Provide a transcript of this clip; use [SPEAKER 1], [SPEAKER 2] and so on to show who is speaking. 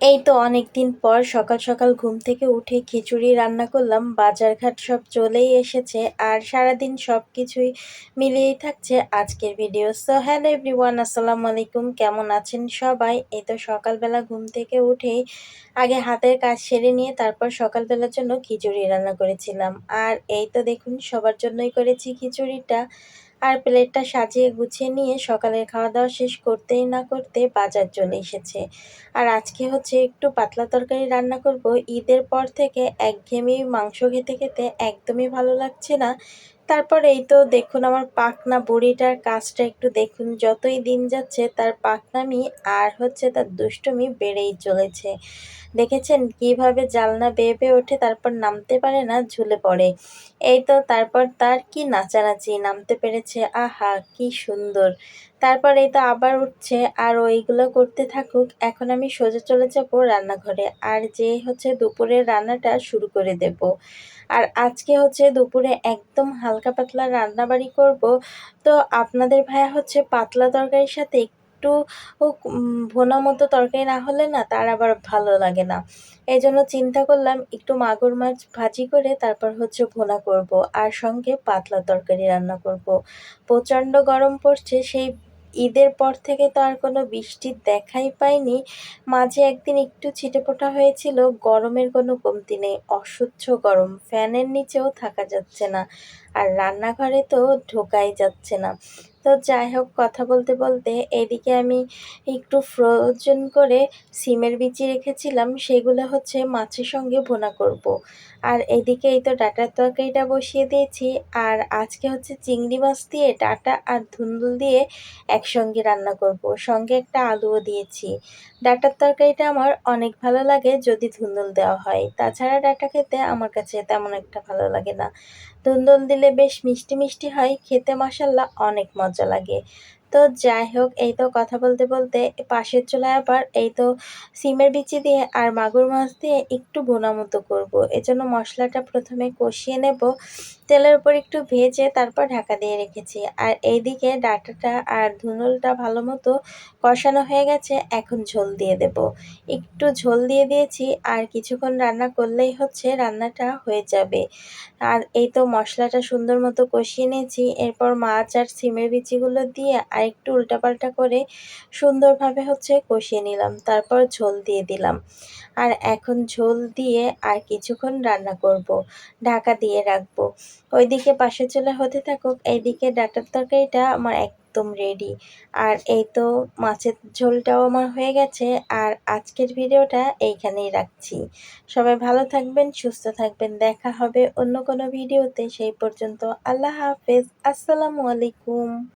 [SPEAKER 1] এই তো অনেক দিন পর সকাল সকাল ঘুম থেকে উঠে খিচুড়ি রান্না করলাম। বাজারঘাট সব চলেই এসেছে আর সারাদিন সব কিছুই মিলিয়েই থাকছে আজকের ভিডিও সো হ্যালো এভরিওয়ান আসসালামু আলাইকুম। কেমন আছেন সবাই? এই তো সকালবেলা ঘুম থেকে উঠেই আগে হাতের কাজ সেরে নিয়ে তারপর সকালবেলার জন্য খিচুড়ি রান্না করেছিলাম। আর এই তো দেখুন, সবার জন্যই করেছি খিচুড়িটা। আর প্লেটটা সাজিয়ে গুছিয়ে নিয়ে সকালের খাওয়া দাওয়া শেষ করতেই না করতে বাজার চলে এসেছে। আর আজকে হচ্ছে একটু পাতলা তরকারি রান্না করব। ঈদের পর থেকে একঘেয়েমি মাংস খেতে খেতে একদমই ভালো লাগছে না। তারপর এই তো দেখুন আমার পাকনা বুড়িটার কাজটা একটু দেখুন। যতই দিন যাচ্ছে তার পাকনামি আর হচ্ছে তার দুষ্টুমি বেড়েই চলেছে। দেখেছেন কীভাবে জালনা বেয়ে বেয়ে ওঠে, তারপর নামতে পারে না, ঝুলে পড়ে। এই তো তারপর তার কি নাচানাচি, নামতে পেরেছে, আহা, কি সুন্দর। তারপর এই তো আবার উঠছে, আর ওইগুলো করতে থাকুক, এখন আমি সোজা চলে যাব রান্নাঘরে, আর যে হচ্ছে দুপুরের রান্নাটা শুরু করে দেব। আর আজকে হচ্ছে দুপুরে একদম হালকা পাতলা রান্নাবাড়ি করব। তো আপনাদের ভাইয়া হচ্ছে পাতলা তরকারির সাথে একটু ভোনা মতো তরকারি না হলে না তার আবার ভালো লাগে না। এই জন্য চিন্তা করলাম একটু মাগুর মাছ ভাজি করে তারপর হচ্ছে ভোনা করব আর সঙ্গে পাতলা তরকারি রান্না করব। প্রচণ্ড গরম পড়ছে, সেই ঈদের পর থেকে তো আর কোনো বৃষ্টির দেখাই পাইনি। মাঝে একদিন একটু ছিটেপোটা হয়েছিল, গরমের কোনো কমতি নেই অসহ্য গরম, ফ্যানের নিচেও থাকা যাচ্ছে না, আর রান্নাঘরে তো ঢোকাই যাচ্ছে না। তো যাই হোক, কথা বলতে বলতে এদিকে আমি একটু ফ্রোজেন করে সিমের বিচি রেখেছিলাম, সেগুলো হচ্ছে মাছের সঙ্গে ভোনা করব। আর এদিকে এই তো ডাটার তরকারিটা বসিয়ে দিয়েছি, আর আজকে হচ্ছে চিংড়ি মাছ দিয়ে ডাটা আর ধুন্দুল দিয়ে একসঙ্গে রান্না করব। সঙ্গে একটা আলুও দিয়েছি ডাটার তরকারিটা আমার অনেক ভালো লাগে যদি ধুন্দুল দেওয়া হয় তাছাড়া ডাটা খেতে আমার কাছে তেমন একটা ভালো লাগে না ধুন্দুল দিলে বেশ মিষ্টি মিষ্টি হয়, খেতে মশাল্লা অনেক মজা লাগে তো যাই হোক, এই তো কথা বলতে বলতে পাশের চুলায় আবার এই তো সিমের বিচি দিয়ে আর মাগুর মাছ দিয়ে একটু বোনা মতো করব। এজন্য মশলাটা প্রথমে কষিয়ে নেব। তেলের উপর একটু ভেজে তারপর ঢাকা দিয়ে রেখেছি। আর এইদিকে ডাটাটা আর ধুনুলটা ভালো মতো কষানো হয়ে গেছে, এখন ঝোল দিয়ে দেব। একটু ঝোল দিয়ে দিয়েছি, আর কিছুক্ষণ রান্না করলেই হচ্ছে রান্নাটা হয়ে যাবে। আর এই তো মশলাটা সুন্দর মতো কষিয়ে নিয়েছি, এরপর মাছ আর সিমের বিচিগুলো দিয়ে আর একটু উল্টাপাল্টা করে সুন্দরভাবে হচ্ছে কষিয়ে নিলাম, তারপর ঝোল দিয়ে দিলাম। আর এখন ঝোল দিয়ে আর কিছুক্ষণ রান্না করব, ঢাকা দিয়ে রাখব। ওইদিকে পাশে চলে হতে থাকুক, এইদিকে ডাটার তরকারিটা আমার একদম রেডি আর এই তো মাছের ঝোলটাও আমার হয়ে গেছে, আর আজকের ভিডিওটা এইখানেই রাখছি। সবাই ভালো থাকবেন, সুস্থ থাকবেন, দেখা হবে অন্য কোনো ভিডিওতে, সেই পর্যন্ত আল্লাহ হাফেজ, আসসালামু আলাইকুম।